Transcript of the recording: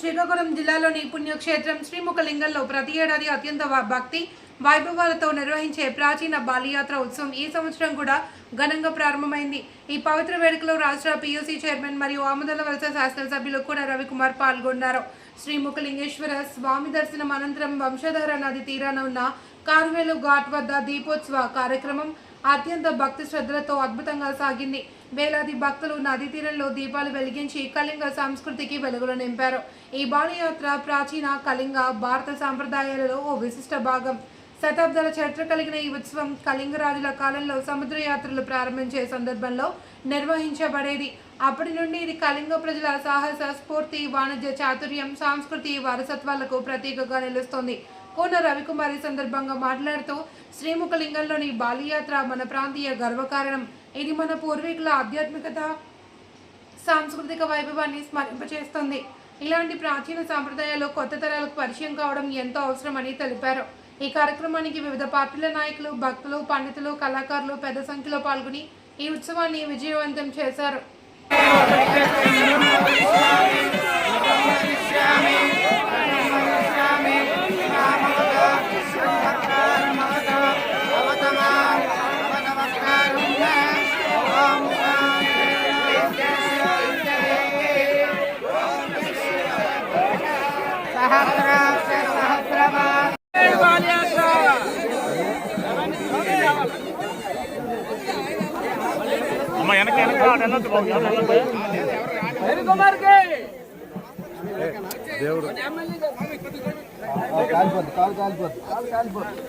శ్రీకాకుళం జిల్లాలోని పుణ్యక్షేత్రం శ్రీముఖలింగంలో ప్రతి ఏడాది అత్యంత భక్తి వైభవాలతో నిర్వహించే ప్రాచీన బాలియాత్ర ఉత్సవం ఈ సంవత్సరం కూడా ఘనంగా ప్రారంభమైంది. ఈ పవిత్ర వేడుకలో రాష్ట్ర పీయూసీ చైర్మన్ మరియు ఆమదల వలస శాసనసభ్యులు కూడా రవికుమార్ పాల్గొన్నారు. శ్రీముఖలింగేశ్వర స్వామి దర్శనం అనంతరం వంశధార నది తీరాన ఉన్న కార్వేలు ఘాట్ వద్ద దీపోత్సవ కార్యక్రమం అత్యంత భక్తి శ్రద్ధలతో అద్భుతంగా సాగింది. వేలాది భక్తులు నదీ తీరంలో దీపాలు వెలిగించి కళింగ సంస్కృతికి వెలుగులు నింపారు. ఈ బాణయాత్ర ప్రాచీన కళింగ భారత సాంప్రదాయాలలో ఓ విశిష్ట భాగం. శతాబ్దాల చరిత్ర కలిగిన ఈ ఉత్సవం కళింగ రాజుల కాలంలో సముద్ర యాత్రలు ప్రారంభించే సందర్భంలో నిర్వహించబడేది. అప్పటి నుండి ఇది కళింగ ప్రజల సాహస స్ఫూర్తి వాణిజ్య చాతుర్యం సాంస్కృతి వారసత్వాలకు ప్రతీకగా నిలుస్తోంది. కోన రవికుమార్ ఈ సందర్భంగా మాట్లాడుతూ శ్రీముఖలింగంలోని బాలియాత్ర మన ప్రాంతీయ గర్వకారణం. ఇది మన పూర్వీకుల ఆధ్యాత్మికత సాంస్కృతిక వైభవాన్ని స్మరింపచేస్తుంది. ఇలాంటి ప్రాచీన సాంప్రదాయాలు కొత్త తరాలకు పరిచయం కావడం ఎంతో అవసరమని తెలిపారు. ఈ కార్యక్రమానికి వివిధ పార్టీల నాయకులు భక్తులు పండితులు కళాకారులు పెద్ద సంఖ్యలో పాల్గొని ఈ ఉత్సవాన్ని విజయవంతం చేశారు. Sahasra వెళ్ళొద్దు కాలిపోద్ది కాలు కాలిపోద్ది కాలు కాలిపోద్ది